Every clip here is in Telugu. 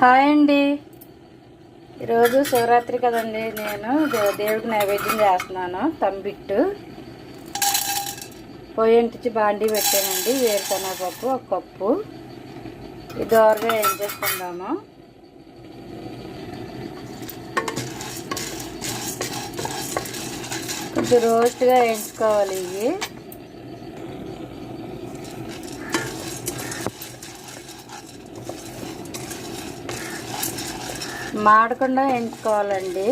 హాయ్ అండి. ఈరోజు శివరాత్రి కదండి. నేను దేవుడికి నైవేద్యం చేస్తున్నాను తంబిట్టు. పొయ్యింటించి బాండీ పెట్టానండి వేరుశనగ పప్పు ఒక కప్పు. ఇది దోరగా ఏం చేసుకుందాము? కొంచెం రోస్ట్గా వేయించుకోవాలి ఇవి. మాడకుండా వేయించుకోవాలండి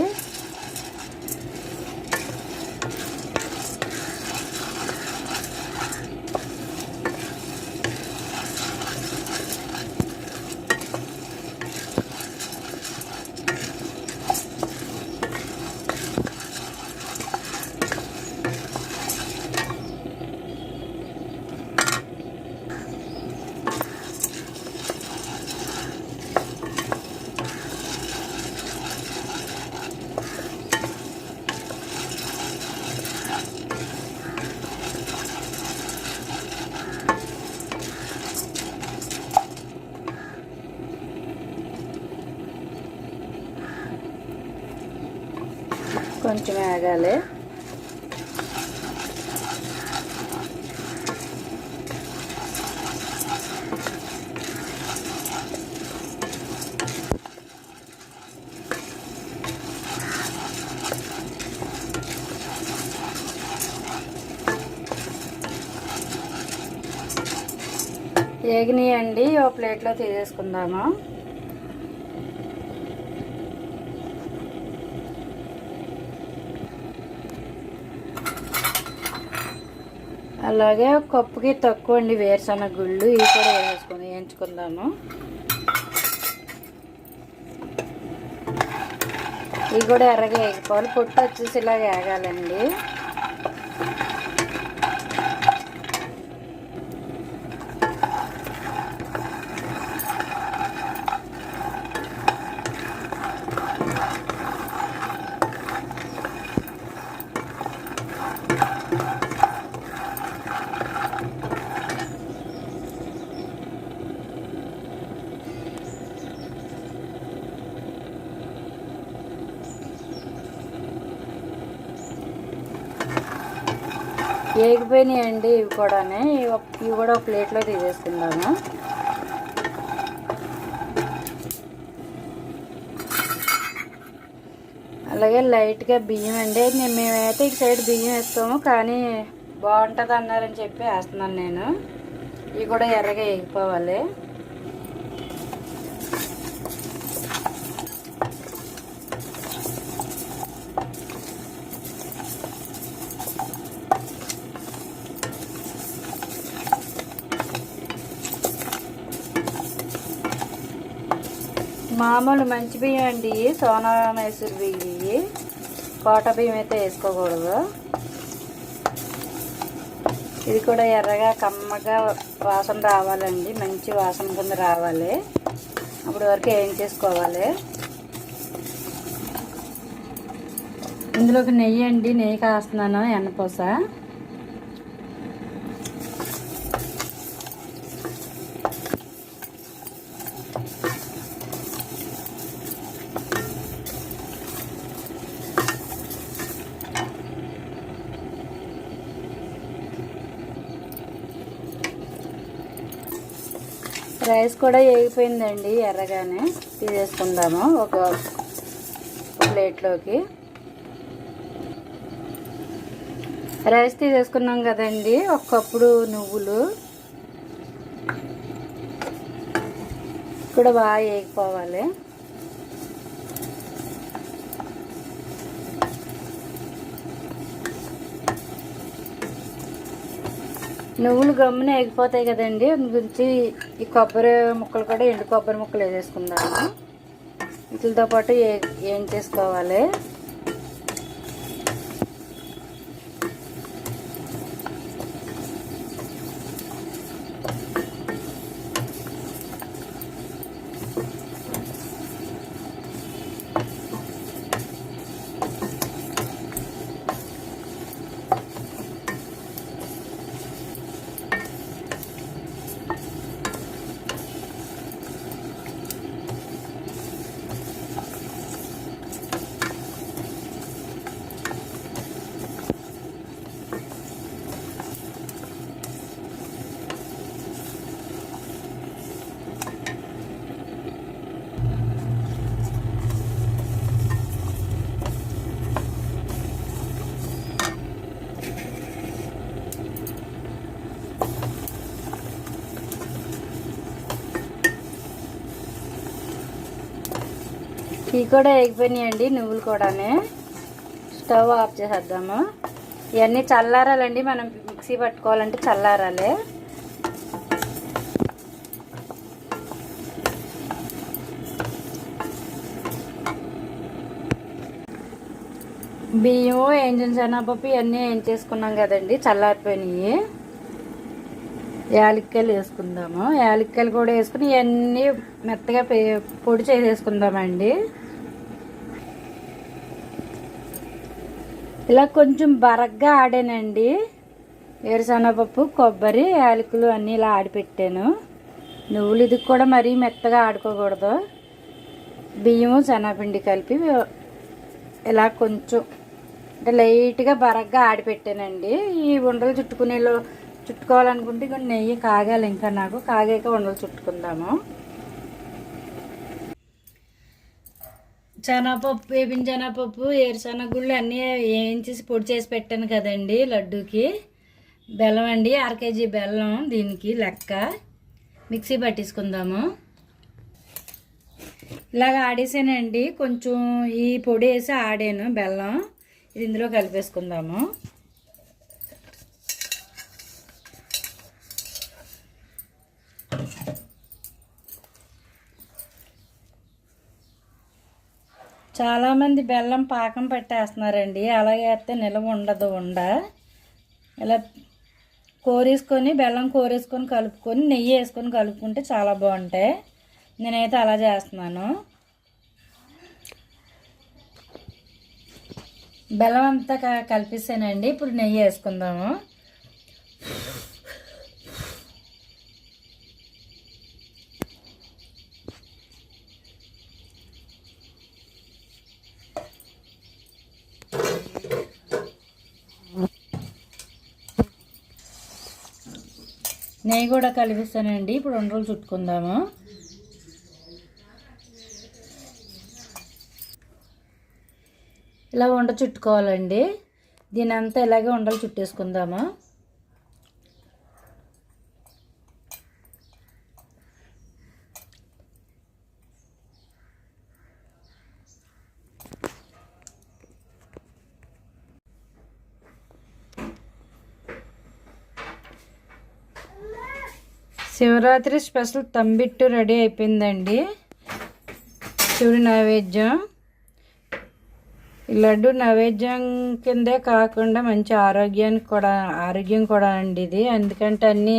కొంచెం వేగాలి. ఏగినాయండి ఓ ప్లేట్లో తీసేసుకుందాము. అలాగే కప్పుకి తక్కువ అండి వేరుశనగ గుళ్ళు ఇవి కూడా వేసుకొని వేయించుకుందాము. ఇవి కూడా ఎర్రగా వేగిపోవాలి. పొట్టు వచ్చేసి ఇలాగ వేగాలండి. వేగిపోయినాయండి ఇవి కూడా ఇవి కూడా ఒక ప్లేట్లో తీసేసుకుందాము. అలాగే లైట్గా బియ్యం అండి. నేను మేమైతే ఇటు సైడ్ బియ్యం వేస్తాము కానీ బాగుంటుంది అన్నారని చెప్పి వేస్తున్నాను నేను. ఇవి కూడా ఎర్రగా వేగిపోవాలి మామూలు మంచి బియ్యం అండి. సోనా మైసూర్ కోట బియ్యం అయితే వేసుకోకూడదు. ఇది కూడా ఎర్రగా కమ్మగా వాసన రావాలండి. మంచి వాసన కింద రావాలి. అప్పటి వరకు ఏం చేసుకోవాలి? ఇందులోకి నెయ్యి అండి. నెయ్యి కాస్తున్నాను. ఎన్నపూస రైస్ కూడా వేగిపోయిందండి ఎర్రగానే తీసేసుకుందాము ఒక ప్లేట్లోకి. రైస్ తీసేసుకున్నాం కదండి ఒక కప్పుడు నువ్వులు కూడా బాగా వేగిపోవాలి. నువ్వులు గమ్మున ఎగిపోతాయి కదండి. గురించి ఈ కొబ్బరి ముక్కలు కూడా ఎండు కొబ్బరి ముక్కలు వేసేసుకుందాము. వీటితో పాటు ఏ ఏం చేసుకోవాలి? ఈ కూడా వేగిపోయినాయండి నువ్వులు కూడానే. స్టవ్ ఆఫ్ చేసేద్దాము. ఇవన్నీ చల్లారాలండి మనం మిక్సీ పట్టుకోవాలంటే చల్లారాలి. బియ్యం ఏంజిన శనగపప్పు ఇవన్నీ ఏం చేసుకున్నాం కదండి చల్లారిపోయినాయి. యాలక్కాయలు వేసుకుందాము. యాలక్కాయలు కూడా వేసుకుని ఇవన్నీ మెత్తగా పొడి చేసేసుకుందామండి. ఇలా కొంచెం బరగ్గా ఆడానండి. వేరుశనగపప్పు కొబ్బరి యాలకులు అన్నీ ఇలా ఆడిపెట్టాను. నువ్వులు ఇది కూడా మరీ మెత్తగా ఆడుకోకూడదు. బియ్యము శనగపిండి కలిపి ఇలా కొంచెం అంటే లైట్గా బరగ్గా ఆడిపెట్టానండి. ఈ ఉండలు చుట్టుకునేలో చుట్టుకోవాలనుకుంటే ఇంకా నెయ్యి కాగాలి ఇంకా నాకు కాగాక ఉండలు చుట్టుకుందాము. శనగపప్పు వేపిన శనగపప్పు ఏరుశనగుళ్ళు అన్నీ వేయించేసి పొడి చేసి పెట్టాను కదండి లడ్డూకి. బెల్లం అండి అర కేజీ బెల్లం దీనికి లెక్క. మిక్సీ పట్టించుకుందాము ఇలాగ ఆడేసానండి. కొంచెం ఈ పొడి వేసి ఆడాను బెల్లం. ఇది ఇందులో కలిపేసుకుందాము. చాలామంది బెల్లం పాకం పెట్టేస్తున్నారండి. అలాగే వేస్తే నిలవ ఉండదు ఉండ. ఇలా కోరేసుకొని బెల్లం కోరేసుకొని కలుపుకొని నెయ్యి వేసుకొని కలుపుకుంటే చాలా బాగుంటాయి. నేనైతే అలా చేస్తున్నాను. బెల్లం అంతా క- కలిపిస్తానండి ఇప్పుడు నెయ్యి వేసుకుందాము. నెయ్యి కూడా కలిపిస్తానండి. ఇప్పుడు ఉండలు చుట్టుకుందాము. ఇలా ఉండ చుట్టుకోవాలండి. దీని అంతా ఇలాగే ఉండలు చుట్టేసుకుందాము. శివరాత్రి స్పెషల్ తంబిట్టు రెడీ అయిపోయిందండి. శివుడి నైవేద్యం. ఈ లడ్డు నైవేద్యం కిందే కాకుండా మంచి ఆరోగ్యానికి కూడా ఆరోగ్యం కూడా అండి ఇది. ఎందుకంటే అన్నీ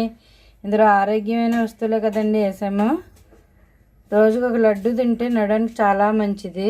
ఇందులో ఆరోగ్యమైన వస్తువులే కదండి వేసాము రోజుకు ఒక లడ్డు తింటే నడడానికి చాలా మంచిది.